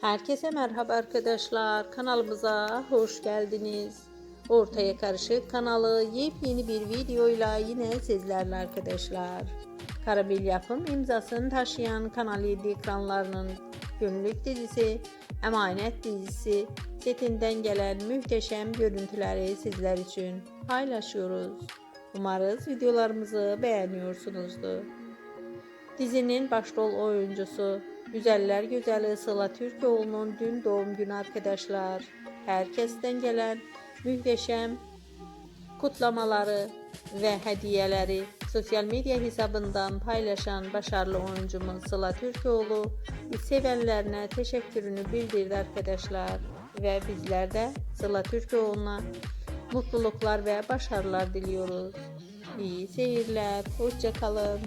Herkese merhaba arkadaşlar. Kanalımıza hoş geldiniz. Ortaya Karışık kanalı yepyeni bir videoyla yine sizlerle arkadaşlar. Karabil yapım imzasını taşıyan Kanal 7 ekranlarının günlük dizisi Emanet dizisi setinden gelen muhteşem görüntüleri sizler için paylaşıyoruz. Umarız videolarımızı beğeniyorsunuzdur. Dizinin başrol oyuncusu Güzeller Güzeli Sıla Türkoğlu'nun dün doğum günü arkadaşlar. Herkesten gelen muhteşem kutlamaları ve hediyeleri sosyal medya hesabından paylaşan başarılı oyuncumuz Sıla Türkoğlu sevenlerine teşekkürünü bildirdi arkadaşlar. Ve bizler de Sıla Türkoğlu'na mutluluklar ve başarılar diliyoruz. İyi seyirler, hoşça kalın.